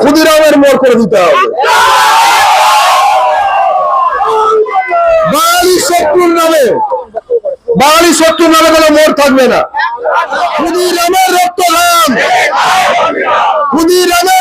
ক্ষুদিরামের মোড় করে দিতে হবে। বাঙালি শত্রুর নামে, বাঙালি শত্রুর নামে কোনো মোড় থাকবে না। ক্ষুদিরামের রক্ত নাম ক্ষুদিরামের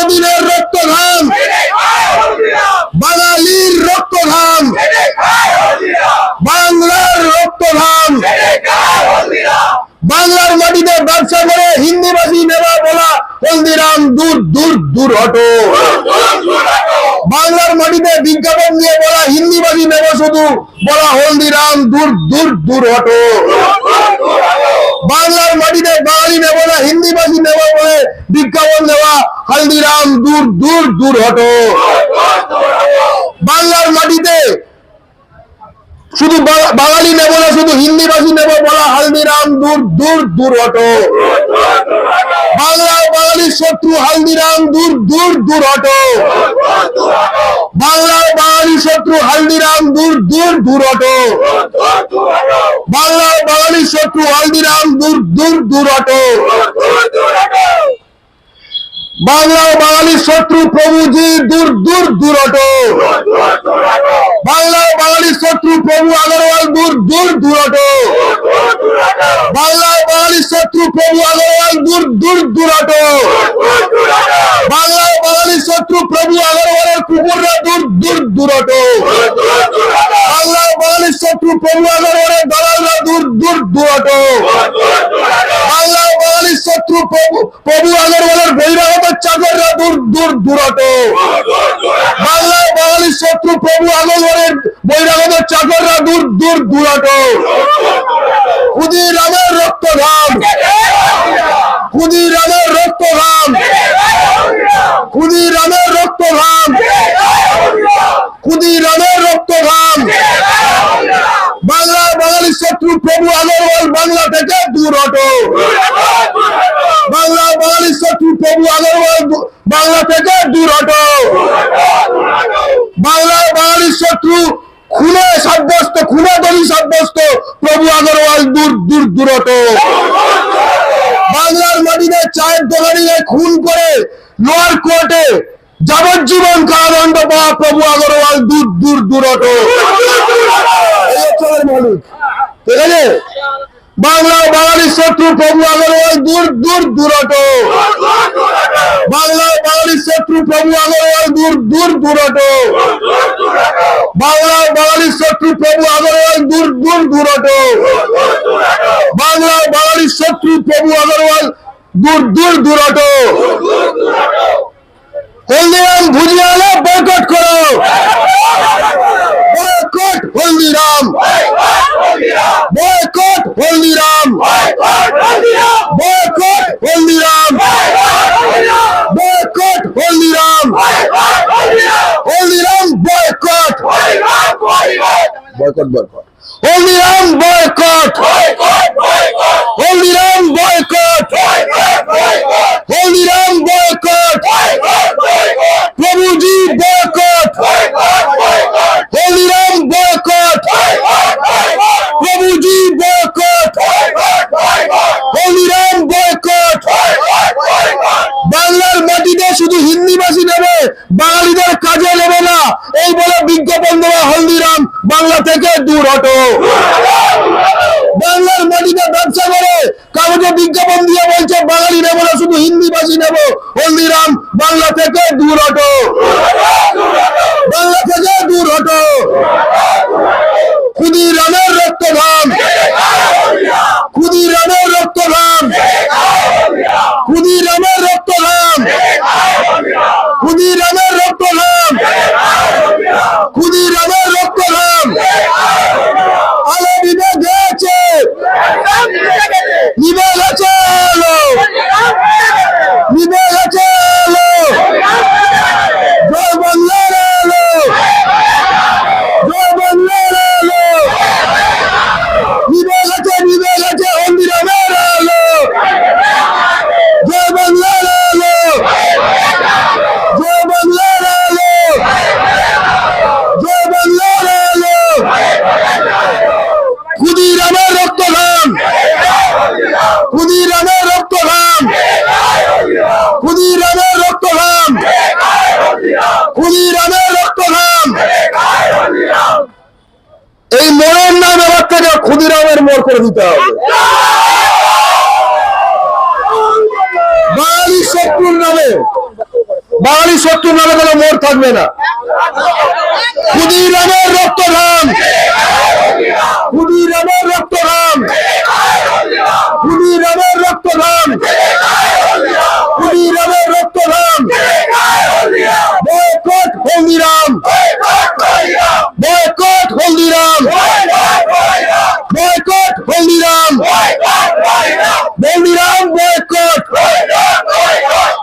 বাঙালির রক্ত ঘাম বাঙালির রক্ত ঘাম বাংলার রক্ত ঘাম বাংলার মাটিতে ব্যবসা করে হিন্দিবাসী নেওয়া বলা হলদিরাম দূর দূর দূর হটো বাংলার মাটিতে বিজ্ঞাপন দিয়ে বলা হিন্দিবাসী নেব শুধু বলা হলদিরাম দূর দূর দূর হটো বাংলার মাটিতে বাঙালি নেব না হিন্দিবাসী নেব বলে বিজ্ঞাপন দেওয়া হলদিরাম দূর দূর দূর হটো। বাংলার মাটিতে শুধু বাঙালি নেব না, শুধু হিন্দিভাষী নেব বলা হালদিরাম দূর দূর দূর হটো। বাংলা বাঙালির শত্রু হালদিরাম দূর দূর দূর হটো। বাংলা ও বাঙালির শত্রু হালদিরাম দূর দূর দূর হটো। দূর হটো বাংলা ও বাঙালির শত্রু প্রভুজি, দূর দূর দূর হটো বাংলা ও বাঙালির শত্রু প্রভু আগরওয়াল, দূর দূর দূর হটো বাংলা ও বাঙালির শত্রু প্রভু আগরওয়াল, দূর দূর দূর হটো বাংলা ও বাঙালির শত্রু প্রভু আগরওয়ালের কুকুররা, দূর দূর দূর হটো বাংলা ও বাঙালির শত্রু প্রভু আগরওয়ালের দূর হটো বাংলা বাঙালির শত্রু প্রভু প্রভু আগরওয়ালের দূর দূর দূর হটো বাংলা বাঙালির শত্রু প্রভু আগরওয়ালের বহিরাগত চাকররা দূর দূর দূর খুদি রামের রক্ত খুদি ক্ষুদিরামের রক্ত ঘাম ক্ষুদিরামের রক্ত ঘাম ক্ষুদিরামের রক্ত ঘাম শত্রু প্রভু আগরওয়াল বাংলা থেকে দূর হটো। বাংলা ও বাঙালির শত্রু প্রভু আগরওয়াল বাংলা থেকে দূর হটো। বাংলা ও বাঙালির শত্রু খুনে সাব্যস্ত খুনে দলি সাব্যস্ত প্রভু আগরওয়াল দূর দূর দূর হটো। বাংলার মাটিতে চায়ের দোকানিকে খুন করে লোয়ার কোর্টে যাবজ্জীবন কারাদণ্ড পাওয়া প্রভু আগরওয়াল দূর দূর দূর হটো। এই হচ্ছে মালিক। ঠিক আছে? বাংলা বাঙালির শত্রু প্রভু আগরওয়াল, দূর দূর দূর হটো বাংলা ও বাঙালির শত্রু প্রভু আগরওয়াল, দূর দূর দূর হটো বাংলা বাঙালির শত্রু প্রভু আগরওয়াল, দূর দূর দূর হটো বাংলা বাঙালির শত্রু প্রভু আগরওয়াল, দূর দূর দূর হটো হলদিরাম ভুজিয়ালে বয়কট করো। Boycott Haldiram. Boycott Haldiram. Boycott Haldiram. Boycott Haldiram. Haldiram boycott. Boycott boycott Haldiram boycott Haldiram boycott Haldiram boycott Prabhuji boycott Haldiram boycott Prabhuji boycott Haldiram boycott বাংলার মাটিতে শুধু হিন্দিভাষী নেবে বাঙালিদের কাজে নেবে না এই বলে বিজ্ঞাপন দেওয়া হলদিরাম বাংলা থেকে দূর হটো। বাংলার মাটিতে ব্যবসা করে কাউকে বিজ্ঞাপন দিয়ে বলছে, বাঙালি নেব না, শুধু হিন্দি ভাষী নেব। হলদিরাম, বাংলা থেকে দূর হটো। বাংলা থেকে দূর হটো। নিবে গেছে রক্তঘাম ক্ষুদিরামের রক্তঘাম ক্ষুদিরামের রক্তঘাম ক্ষুদিরামের রক্তঘাম এই মোড়ের নাম এবার থেকে ক্ষুদিরামের মোড় করে দিতে হবে। বাঙালি শত্রুর নামে। বাঙালি শত্রুর নামে কোনো মোড় থাকবে না। ক্ষুদিরামের রক্তঘাম রক্ত রক্তঘাম boycott Haldiram Haldiram boycott.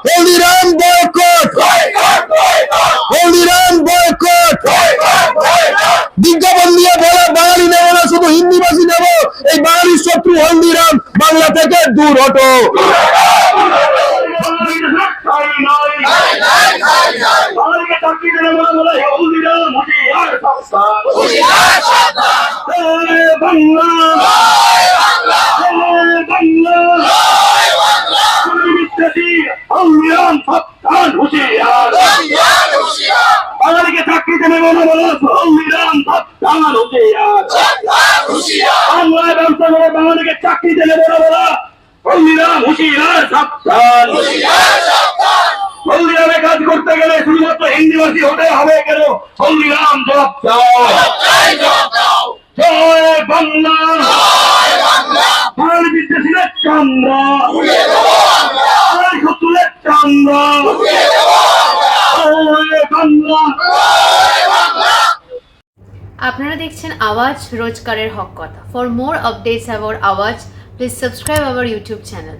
Haldiram boycott. Haldiram boycott. বিজ্ঞাপন দিয়ে বলে, বাঙালি নেব না, শুধু হিন্দি ভাষী নেব। এই বাঙালির শত্রু হলদিরাম বাংলা থেকে দূর হটো আমাদেরকে চাকরিতে নেবে না বলো হলদিরাম সাবধান হুঁশিয়ার বাংলায় ব্যবসা করে বাঙালিকে চাকরিতে নেবে না বলো হলদিরাম হুঁশিয়ার সাবধান হলদিরামে কাজ করতে গেলে শুধুমাত্র হিন্দিভাষী হতে হবে কেন? হলদিরাম জবাব দাও। জয় বাংলা। বাঙালি বিদ্বেষীদের চন্দ্র বাঙালি শত্রুদের চন্দ্র আপনারা দেখছেন আওয়াজ রোজগারের হক কথা। For more updates about Awaaz please subscribe our YouTube channel